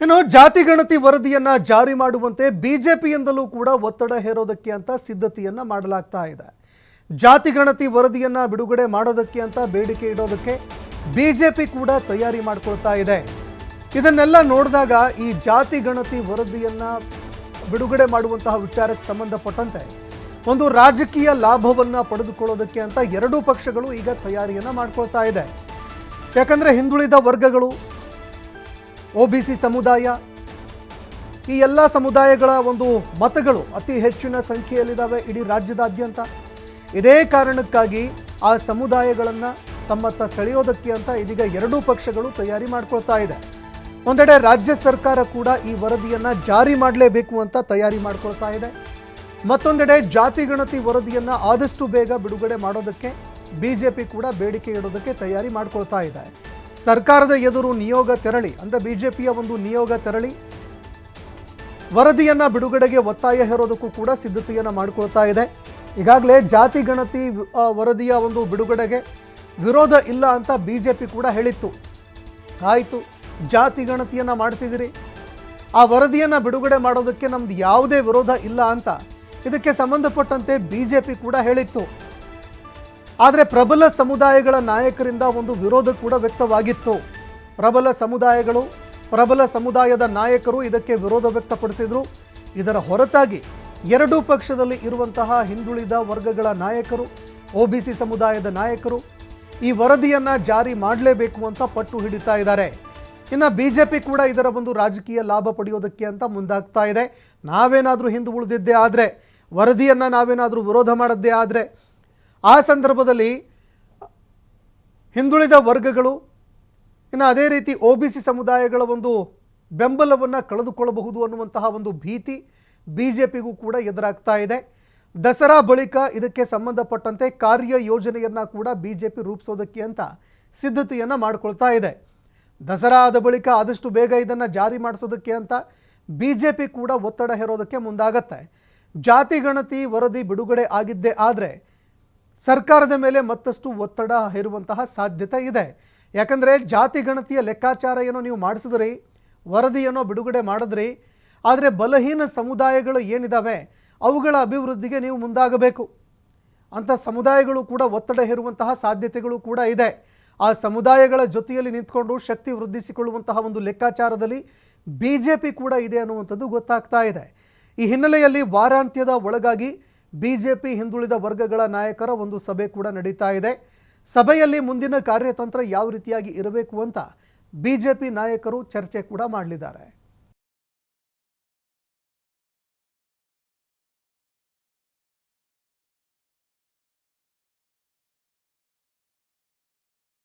ಇನ್ನು ಜಾತಿ ಗಣತಿ ವರದಿಯನ್ನ ಜಾರಿ ಮಾಡುವಂತೆ ಬಿಜೆಪಿಯಿಂದಲೂ ಕೂಡ ಒತ್ತಡ ಹೇರೋದಕ್ಕೆ ಅಂತ ಸಿದ್ಧತೆಯನ್ನ ಮಾಡಲಾಗ್ತಾ ಇದೆ. ಜಾತಿ ಗಣತಿ ವರದಿಯನ್ನ ಬಿಡುಗಡೆ ಮಾಡೋದಕ್ಕೆ ಅಂತ ಬೇಡಿಕೆ ಇಡೋದಕ್ಕೆ ಬಿಜೆಪಿ ಕೂಡ ತಯಾರಿ ಮಾಡ್ಕೊಳ್ತಾ ಇದೆ. ಇದನ್ನೆಲ್ಲ ನೋಡಿದಾಗ ಈ ಜಾತಿ ಗಣತಿ ವರದಿಯನ್ನ ಬಿಡುಗಡೆ ಮಾಡುವಂತಹ ವಿಚಾರಕ್ಕೆ ಸಂಬಂಧಪಟ್ಟಂತೆ ಒಂದು ರಾಜಕೀಯ ಲಾಭವನ್ನ ಪಡೆದುಕೊಳ್ಳೋದಕ್ಕೆ ಅಂತ ಎರಡೂ ಪಕ್ಷಗಳು ಈಗ ತಯಾರಿಯನ್ನ ಮಾಡ್ಕೊಳ್ತಾ ಇದೆ. ಯಾಕಂದ್ರೆ ಹಿಂದುಳಿದ ವರ್ಗಗಳು, ಒ ಬಿ ಸಿ ಸಮುದಾಯ, ಈ ಎಲ್ಲ ಸಮುದಾಯಗಳ ಒಂದು ಮತಗಳು ಅತಿ ಹೆಚ್ಚಿನ ಸಂಖ್ಯೆಯಲ್ಲಿದ್ದಾವೆ ಇಡೀ ರಾಜ್ಯದಾದ್ಯಂತ. ಇದೇ ಕಾರಣಕ್ಕಾಗಿ ಆ ಸಮುದಾಯಗಳನ್ನು ತಮ್ಮತ್ತ ಸೆಳೆಯೋದಕ್ಕೆ ಅಂತ ಇದೀಗ ಎರಡೂ ಪಕ್ಷಗಳು ತಯಾರಿ ಮಾಡ್ಕೊಳ್ತಾ ಇದೆ. ಒಂದೆಡೆ ರಾಜ್ಯ ಸರ್ಕಾರ ಕೂಡ ಈ ವರದಿಯನ್ನು ಜಾರಿ ಮಾಡಲೇಬೇಕು ಅಂತ ತಯಾರಿ ಮಾಡ್ಕೊಳ್ತಾ ಇದೆ. ಮತ್ತೊಂದೆಡೆ ಜಾತಿ ಗಣತಿ ವರದಿಯನ್ನು ಆದಷ್ಟು ಬೇಗ ಬಿಡುಗಡೆ ಮಾಡೋದಕ್ಕೆ ಬಿಜೆಪಿ ಕೂಡ ಬೇಡಿಕೆ ಇಡೋದಕ್ಕೆ ತಯಾರಿ ಮಾಡ್ಕೊಳ್ತಾ ಇದೆ. ಸರ್ಕಾರದ ಎದುರು ನಿಯೋಗ ತೆರಳಿ, ಅಂದರೆ ಬಿಜೆಪಿಯ ಒಂದು ನಿಯೋಗ ತೆರಳಿ, ವರದಿಯನ್ನ ಬಿಡುಗಡೆಗೆ ಒತ್ತಾಯ ಹೇರೋದಕ್ಕೂ ಕೂಡ ಸಿದ್ಧತೆಯನ್ನ ಮಾಡ್ಕೊಳ್ತಾ ಇದೆ. ಈಗಾಗಲೇ ಜಾತಿ ಗಣತಿ ವರದಿಯ ಒಂದು ಬಿಡುಗಡೆಗೆ ವಿರೋಧ ಇಲ್ಲ ಅಂತ ಬಿಜೆಪಿ ಕೂಡ ಹೇಳಿತ್ತು. ಆಯಿತು, ಜಾತಿ ಗಣತಿಯನ್ನ ಮಾಡಿಸಿದಿರಿ. ಆ ವರದಿಯನ್ನ ಬಿಡುಗಡೆ ಮಾಡೋದಕ್ಕೆ ನಮ್ದು ಯಾವುದೇ ವಿರೋಧ ಇಲ್ಲ ಅಂತ ಇದಕ್ಕೆ ಸಂಬಂಧಪಟ್ಟಂತೆ ಬಿಜೆಪಿ ಕೂಡ ಹೇಳಿತ್ತು. ಆದರೆ ಪ್ರಬಲ ಸಮುದಾಯಗಳ ನಾಯಕರಿಂದ ಒಂದು ವಿರೋಧ ಕೂಡ ವ್ಯಕ್ತವಾಗಿತ್ತು. ಪ್ರಬಲ ಸಮುದಾಯಗಳು, ಪ್ರಬಲ ಸಮುದಾಯದ ನಾಯಕರು ಇದಕ್ಕೆ ವಿರೋಧ ವ್ಯಕ್ತಪಡಿಸಿದರು. ಇದರ ಹೊರತಾಗಿ ಎರಡೂ ಪಕ್ಷದಲ್ಲಿ ಇರುವಂತಹ ಹಿಂದುಳಿದ ವರ್ಗಗಳ ನಾಯಕರು, ಒ ಸಮುದಾಯದ ನಾಯಕರು ಈ ವರದಿಯನ್ನು ಜಾರಿ ಮಾಡಲೇಬೇಕು ಅಂತ ಪಟ್ಟು ಹಿಡಿತಾ ಇದ್ದಾರೆ. ಇನ್ನು ಬಿ ಜೆ ಪಿ ಕೂಡ ಇದರ ಒಂದು ರಾಜಕೀಯ ಲಾಭ ಪಡೆಯೋದಕ್ಕೆ ಅಂತ ಮುಂದಾಗ್ತಾ ಇದೆ. ನಾವೇನಾದರೂ ಹಿಂದೆ ಉಳಿದಿದ್ದೇ ಆದರೆ, ವರದಿಯನ್ನು ನಾವೇನಾದರೂ ವಿರೋಧ ಮಾಡದ್ದೇ ಆದರೆ ಆ ಸಂದರ್ಭದಲ್ಲಿ ಹಿಂದುಳಿದ ವರ್ಗಗಳು, ಇನ್ನು ಅದೇ ರೀತಿ ಒ ಬಿ ಸಿ ಸಮುದಾಯಗಳ ಒಂದು ಬೆಂಬಲವನ್ನು ಕಳೆದುಕೊಳ್ಳಬಹುದು ಅನ್ನುವಂತಹ ಒಂದು ಭೀತಿ ಬಿ ಜೆ ಪಿಗೂ ಕೂಡ ಎದುರಾಗ್ತಾ ಇದೆ. ದಸರಾ ಬಳಿಕ ಇದಕ್ಕೆ ಸಂಬಂಧಪಟ್ಟಂತೆ ಕಾರ್ಯ ಯೋಜನೆಯನ್ನು ಕೂಡ ಬಿ ಜೆ ಪಿ ರೂಪಿಸೋದಕ್ಕೆ ಅಂತ ಸಿದ್ಧತೆಯನ್ನು ಮಾಡಿಕೊಳ್ತಾ ಇದೆ. ದಸರಾ ಆದ ಬಳಿಕ ಆದಷ್ಟು ಬೇಗ ಇದನ್ನು ಜಾರಿ ಮಾಡಿಸೋದಕ್ಕೆ ಅಂತ ಬಿ ಜೆ ಪಿ ಕೂಡ ಒತ್ತಡ ಹೇರೋದಕ್ಕೆ ಮುಂದಾಗತ್ತೆ. ಜಾತಿ ಗಣತಿ ವರದಿ ಬಿಡುಗಡೆ ಆಗಿದ್ದೇ ಆದರೆ ಸರ್ಕಾರದ ಮೇಲೆ ಮತ್ತಷ್ಟು ಒತ್ತಡ ಹೇರುವಂತಹ ಸಾಧ್ಯತೆ ಇದೆ. ಯಾಕಂದರೆ ಜಾತಿ ಗಣತಿಯ ಲೆಕ್ಕಾಚಾರ ಏನೋ ನೀವು ಮಾಡಿಸಿದ್ರಿ ವರದಿಯನ್ನು ಬಿಡುಗಡೆ ಮಾಡಿದ್ರಿ, ಆದರೆ ಬಲಹೀನ ಸಮುದಾಯಗಳು ಏನಿದ್ದಾವೆ ಅವುಗಳ ಅಭಿವೃದ್ಧಿಗೆ ನೀವು ಮುಂದಾಗಬೇಕು. ಅಂಥ ಸಮುದಾಯಗಳು ಕೂಡ ಒತ್ತಡ ಹೇರುವಂತಹ ಸಾಧ್ಯತೆಗಳು ಕೂಡ ಇದೆ. ಆ ಸಮುದಾಯಗಳ ಜೊತೆಯಲ್ಲಿ ನಿಂತ್ಕೊಂಡು ಶಕ್ತಿ ವೃದ್ಧಿಸಿಕೊಳ್ಳುವಂತಹ ಒಂದು ಲೆಕ್ಕಾಚಾರದಲ್ಲಿ ಬಿ ಜೆ ಪಿ ಕೂಡ ಇದೆ ಅನ್ನುವಂಥದ್ದು ಗೊತ್ತಾಗ್ತಾ ಇದೆ. ಈ ಹಿನ್ನೆಲೆಯಲ್ಲಿ ವಾರಾಂತ್ಯದ ಒಳಗಾಗಿ ಬಿ ಜೆ ಪಿ ಹಿಂದುಳಿದ ವರ್ಗಗಳ ನಾಯಕರ ಒಂದು ಸಭೆ ಕೂಡ ನಡೀತಾ ಇದೆ. ಸಭೆಯಲ್ಲಿ ಮುಂದಿನ ಕಾರ್ಯತಂತ್ರ ಯಾವ ರೀತಿಯಾಗಿ ಇರಬೇಕು ಅಂತ ಬಿಜೆಪಿ ನಾಯಕರು ಚರ್ಚೆ ಕೂಡ ಮಾಡಲಿದ್ದಾರೆ.